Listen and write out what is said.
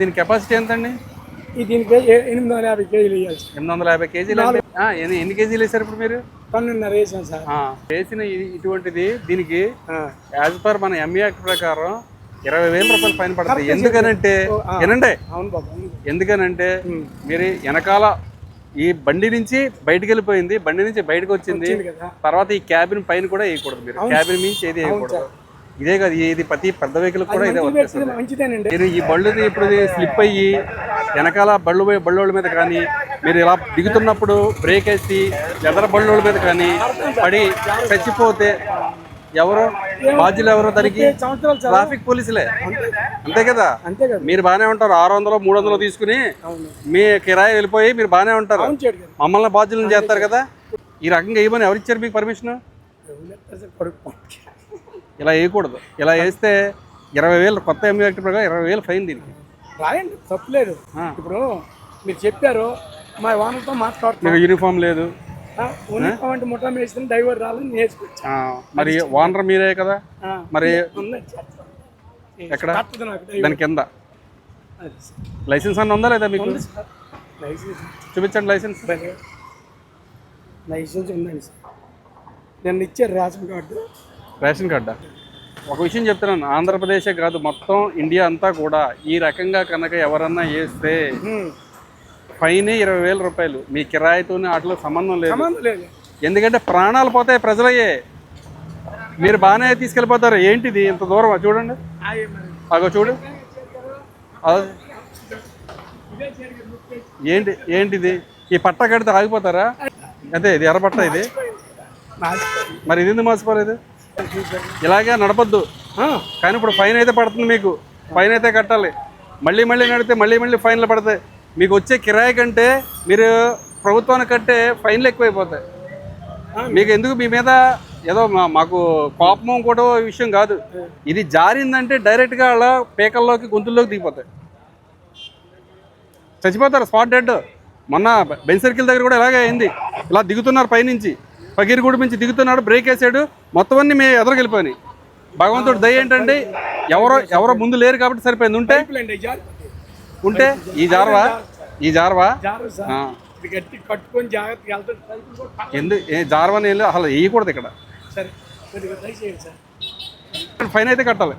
దీని కెపాసిటీ ఎంతండి? దీనికి ఎనిమిది వందల యాభై కేజీలు వేయాలి ఎనిమిది వందల యాభై కేజీలు ఎన్ని కేజీలు వేసారు ఇప్పుడు మీరు? పన్నెండున్నర వేసాం సార్. ఆ, వేసిన ఇటువంటిది దీనికి. యాజ్ పర్ మన ఎంఈ యాక్ట్ ప్రకారం ఇరవై వేల రూపాయలు ఫైన్ పడుతుంది. ఎందుకనంటే వినండి. అవును బాబు. ఎందుకనంటే మీరు వెనకాల ఈ బండి నుంచి బయటికి వెళ్ళిపోయింది బండి నుంచి బయటకు వచ్చింది. తర్వాత ఈ క్యాబిన్ పైన కూడా వేయకూడదు మీరు. క్యాబిన్ మించి ఏది వేయకూడదు. ఇదే కాదు ఇది ప్రతి పెద్ద వెహికల్ కూడా ఇదే మంచిదేనండి. మీరు ఈ బళ్ళుది ఇప్పుడు స్లిప్ అయ్యి వెనకాల బళ్ళు పోయి బళ్ళోళ్ళ మీద కానీ మీరు ఇలా దిగుతున్నప్పుడు బ్రేక్ వేసి ఎదర బళ్ళోళ్ళ మీద కానీ పడి చచ్చిపోతే ఎవరు? బాధ్యులు ఎవరు? దానికి ట్రాఫిక్ పోలీసులే అంతే కదా? మీరు బాగానే ఉంటారు. ఆరు వందలు మూడు వందలు తీసుకుని మీ కిరాయి వెళ్ళిపోయి మీరు బాగానే ఉంటారు. మమ్మల్ని బాధ్యులను చేస్తారు కదా? ఈ రకంగా వేయమని ఎవరు ఇచ్చారు మీకు పర్మిషన్ ఎవరు చెప్తారు సార్ కొడుకు ఇలా వేయకూడదు. ఇలా వేస్తే ఇరవై వేలు కొత్త ఎంఈ యాక్ట్ ప్రకారం ఇరవై వేలు ఫైన్ దీనికి. రాయండి తప్పులేదు. ఇప్పుడు మీరు చెప్పారు మా వానలతో మాట్లాడుతున్నాం. మీకు యూనిఫామ్ లేదు. ఉన్నటువంటి ముఠా మేసిన డ్రైవర్ రాలని నేర్చుకోవచ్చు ఆ, మరి ఓనర్ మీరే కదా? మరి. ఎక్కడ. దాని కింద. లైసెన్స్ అన్న ఉందా లేదా మీకు? ఉంది సార్. లైసెన్స్. చూపించండి లైసెన్స్. లైసెన్స్ ఉందండి సార్. నన్ను ఇచ్చారు రేషన్ కార్డు రేషన్ కార్డా. ఒక విషయం చెప్తున్నాను ఆంధ్రప్రదేశే కాదు మొత్తం ఇండియా అంతా కూడా ఈ రకంగా కనుక ఎవరన్నా వేస్తే. ఫైన్ ఇరవై వేల రూపాయలు. మీ కిరాయితో వాటిలో సంబంధం లేదు. ఎందుకంటే ప్రాణాలు పోతాయి ప్రజలయ్యే. మీరు బాగానే తీసుకెళ్ళిపోతారు. ఏంటిది ఇంత దూరం? చూడండి. అగో చూడు. ఏంటి ఏంటిది? ఈ పట్ట కడితే ఆగిపోతారా? అదే ఇది ఎర్రపట్ట ఇది. మరి ఇది ఎందుకు మోసపోలేదు. ఇలాగే నడపద్దు. కానీ ఇప్పుడు ఫైన్ అయితే పడుతుంది మీకు. ఫైన్ అయితే కట్టాలి. మళ్ళీ మళ్ళీ నడితే మళ్ళీ మళ్ళీ ఫైన్లు పడతాయి. మీకు వచ్చే కిరాయి కంటే మీరు ప్రభుత్వానికి కట్టే ఫైన్లు ఎక్కువైపోతాయి. మీకు ఎందుకు మీ మీద ఏదో మా- మాకు కోపం కూడా విషయం కాదు. ఇది జారిందంటే డైరెక్ట్గా అలా పేకల్లోకి గొంతుల్లోకి దిగిపోతాయి. చచ్చిపోతారు స్పాట్ డెడ్. మొన్న బెంచ్ సర్కిల్ దగ్గర కూడా ఇలాగే అయింది. ఇలా దిగుతున్నారు పైనుంచి. పగిరిగూడి నుంచి దిగుతున్నాడు బ్రేక్ వేసాడు. మొత్తం అన్ని మీ ఎదురుకెళ్ళిపోయినాయి భగవంతుడు దయ ఏంటంటే ఎవరో ఎవరో ముందు లేరు కాబట్టి సరిపోయింది. ఉంటే. ఉంటే? ఈ జారవా? ఈ జారవా? జారు సార్. ఆ. ఇది గట్టి కట్టుకొని జాగ్రత్తగా వెళ్తాడు. పైపులు కూడా పక్కన. ఎందు ఏ జారవని వెళ్ళి అసలు వేయకూడదు ఇక్కడ. ఫైన్ అయితే కట్టాలి.